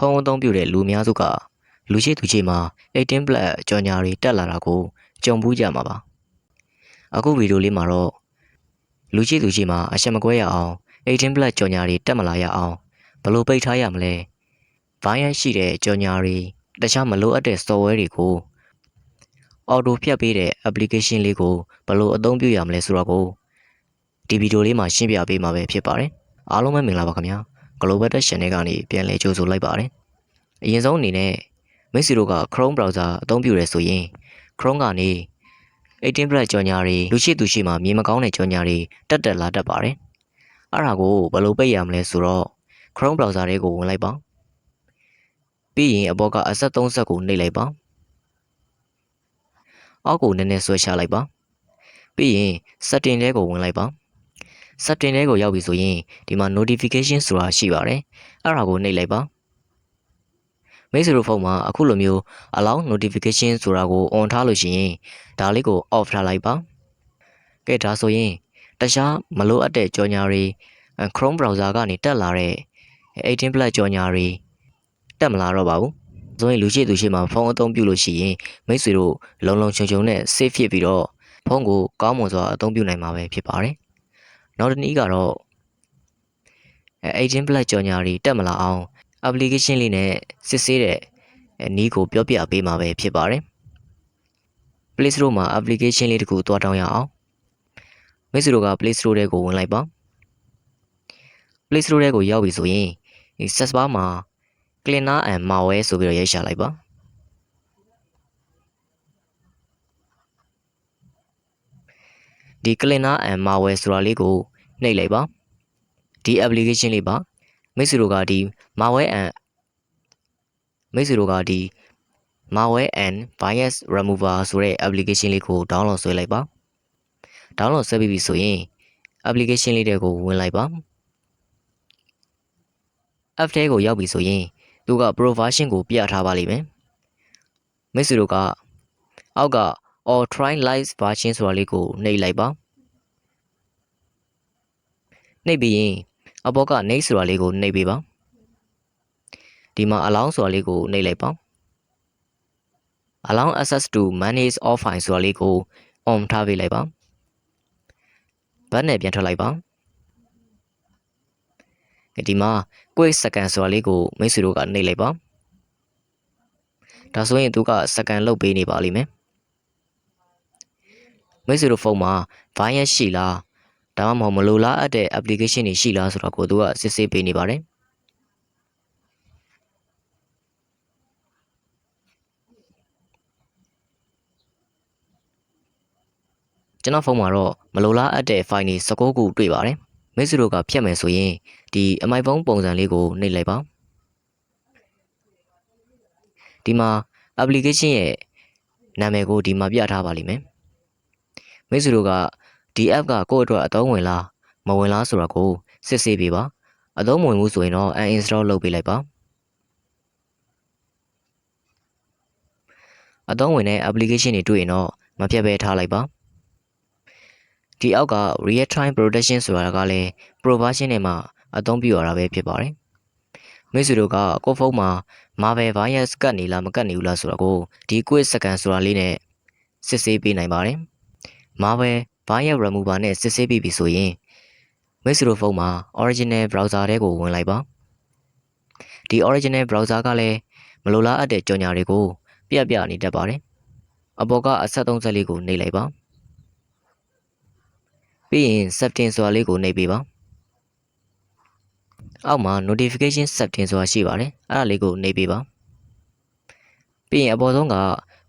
ဖုန်းအသုံးပြုတဲ့လူအများစုကလူရှိသူရှိမှာ18 plus ကြော်ညာတွေတက်လာတာကိုကြုံဘူးကြမှာပါအခုဗီဒီယိုလေးမှာတော့လူရှိသူရှိမှာအချက်မကွဲရအောင်18 plus ကြော်ညာတွေတက်မလာရအောင်ဘယ်လိုပိတ်ထားရမလဲဗိုင်းရပ်ရှိတဲ့ကြော်ညာတွေတခြားမလိုအပ်တဲ့ software တွေကို auto ဖြတ်ပေးတဲ့ application လေးကိုဘယ်လိုအသုံးပြုရမလဲဆိုတော့ကိုဒီဗီဒီယိုလေးမှာရှင်းပြပေးမှာပဲဖြစ်ပါတယ်အားလုံးပဲမင်္ဂလာပါခင်ဗျာ Global Tech Channel ကနေပြန်လည်ကြိုဆိုလိုက်ပါတယ်အရင်ဆုံးအနေနဲ့မိတ်ဆွေတို့က Chrome browser အသုံးပြုရဲဆိုရင် Chrome ကနေ18 plus ကြော်ညာတွေလူရှိသူရှိမှမြင်မကောင်းတဲ့ကြော်ညာတွေတက်တက်လာတတ်ပါတယ်အဲ့ဒါကိုဘယ်လိုပိတ်ရမလဲဆိုတော့ Chrome browser တွေကိုဝင်လိုက်ပါပြီးရင်အပေါ်ကအဆက်3ဆက်ကိုနှိပ်လိုက်ပါအောက်ကိုနည်းနည်းဆွဲချလိုက်ပါပြီးရင် setting ထဲကိုဝင်လိုက်ပါ setting ထဲကိုရောက်ပြီဆိုရင်ဒီမှာ notification ဆိုတာရှိပါတယ်အဲ့ဒါကိုနှိပ်လိုက်ပါမိတ်ဆွေတို့ဖုန်းမှာအခုလိုမျိုး allow notification ဆိုတာကို on ထားလို့ရှိရင်ဒါလေးကို off ထားလိုက်ပါကဲဒါဆိုရင်တခြားမလိုအပ်တဲ့ကြော်ညာတွေ Chrome browser ကနေတက်လာတဲ့18 plus ကြော်ညာတွေတက်မလာတော့ပါဘူးဆိုရင်လူရှိသူရှိမှဖုန်းအသုံးပြုလို့ရှိရင်မိတ်ဆွေတို့လုံလုံချုံချုံနဲ့ safe ဖြစ်ပြီးတော့ဖုန်းကိုကောင်းမွန်စွာအသုံးပြုနိုင်မှာပဲဖြစ်ပါတယ် နောက်တစ်နည်းကတော့အဲ18 plus ကြော်ညာတွေတက်မလာအောင် application လေးနဲ့စစ်ဆေးတဲ့နီးကိုပြောပြပေးမှာပဲဖြစ်ပါတယ် Play Store မှာ application လေးတခုတွားတောင်းရအောင်မိတ်ဆွေတို့က Play Store ထဲကိုဝင်လိုက်ပါ Play Store ထဲကိုရောက်ပြီဆိုရင်ဒီ search bar မှာ cleaner and malware ဆိုပြီးတော့ရိုက်ရှာလိုက်ပါဒီ cleaner and malware ဆိုတာလေးကို နှိပ်လိုက်ပါဒီ application လေးပါမိတ်ဆွေတို့ကဒီ malware and မိတ်ဆွေတို့ကဒီ malware and virus remover ဆိုတဲ့ application လေးကို download ဆွဲလိုက်ပါ download ဆွဲပြီးပြီဆိုရင် application လေးတွေကိုဝင်လိုက်ပါ app ထဲကိုရောက်ပြီဆိုရင်သူက pro version ကိုပြထားပါလိမ့်မယ်မိတ်ဆွေတို့ကအောက်က or try live version ဆိုတာလေးကိုနှိပ်လိုက်ပါ နှိပ်ပြီးရင်အဘောက next ဆိုတာလေးကိုနှိပ်ပေးပါဒီမှာ allow ဆိုတာလေးကိုနှိပ်လိုက်ပါ allow access to manage all file ဆိုတာလေးကို on ထားပေးလိုက်ပါဘတ်နဲ့ပြန်ထွက်လိုက်ပါဒီမှာ quick second ဆိုတာလေးကိုမိတ်ဆွေတို့ကနှိပ်လိုက်ပါဒါဆိုရင်သူက second လုတ်ပေးနေပါလိမ့်မယ်မိတ်ဆွေတို့ဖုန်းမှာ virus ရှိလား ဒါမှမဟုတ်မလိုလားအပ်တဲ့ application တွေရှိလားဆိုတော့ကိုသူကစစ်ဆေးပေးနေပါတယ်ကျွန်တော်ဖုန်းမှာတော့မလိုလားအပ်တဲ့ file တွေ16ခုတွေ့ပါတယ်မိတ်ဆွေတို့ကဖြတ်မယ်ဆိုရင်ဒီအမိုက်ဖုန်းပုံစံလေးကိုနှိပ်လိုက်ပါဒီမှာ application ရဲ့နာမည်ကိုဒီမှာပြထားပါလိမ့်မယ်မိတ်ဆွေတို့က ဒီ app ကကိုယ့်အတွက်အသုံးဝင်လားမဝင်လားဆိုတာကိုစစ်ဆေးပေးပါအသုံးမဝင်ဘူးဆိုရင်တော့ uninstall လုပ်ပေးလိုက်ပါအသုံးဝင်တဲ့ application တွေတွေ့ရင်တော့မဖြတ်ဘဲထားလိုက်ပါဒီအောက်က real time protection ဆိုတာကလည်း pro version နဲ့မှအသုံးပြုရတာပဲဖြစ်ပါတယ်မိတ်ဆွေတို့ကကိုယ့်ဖုန်းမှာ Marvel virus ကတ်နေလားမကတ်နေဘူးလားဆိုတော့ကိုဒီ quick second ဆိုတာလေးနဲ့စစ်ဆေးပေးနိုင်ပါတယ် Marvel virus remover နဲ့စစ်ဆေးပြီးပြီဆိုရင်မိတ်ဆွေတို့ဖုန်းမှာ original browser ထဲကိုဝင်လိုက်ပါဒီ original browser ကလည်းမလိုလားအပ်တဲ့ကြော်ညာတွေကိုပြပြနေတတ်ပါတယ်အပေါ်ကအဆက်34ကိုနှိပ်လိုက်ပါပြီးရင် setting ဆိုတာလေးကိုနှိပ်ပေးပါအောက်မှာ notification setting ဆိုတာရှိပါတယ်အဲ့ဒါလေးကိုနှိပ်ပေးပါပြီးရင်အပေါ်ဆုံးက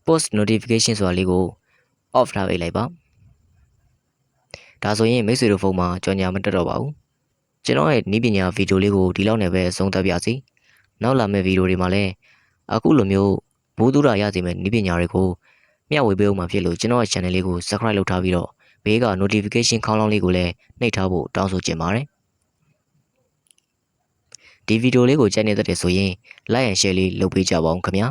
post notification ဆိုတာလေးကို off ထားပေးလိုက်ပါ ဒါဆိုရင်မိတ်ဆွေတို့ဖုန်းမှာကြော်ညာမတက်တော့ပါဘူးကျွန်တော်ရဲ့နီးပညာဗီဒီယိုလေးကိုဒီလောက်နဲ့ပဲအဆုံးသတ်ပြစီနောက်လာမယ့်ဗီဒီယိုတွေမှာလည်းအခုလိုမျိုးဘူးသူရရစီမဲ့နီးပညာတွေကိုမျှဝေပေးအောင်မှာဖြစ်လို့ကျွန်တော်ရဲ့ channel လေးကို subscribe လုပ်ထားပြီးတော့ဘေးက notification ခေါင်းလောင်းလေးကိုလည်းနှိပ်ထားဖို့တောင်းဆိုချင်ပါတယ်ဒီဗီဒီယိုလေးကိုကြိုက်နေတဲ့ဆိုရင် like and share လေးလုပ်ပေးကြပါဦးခင်ဗျာ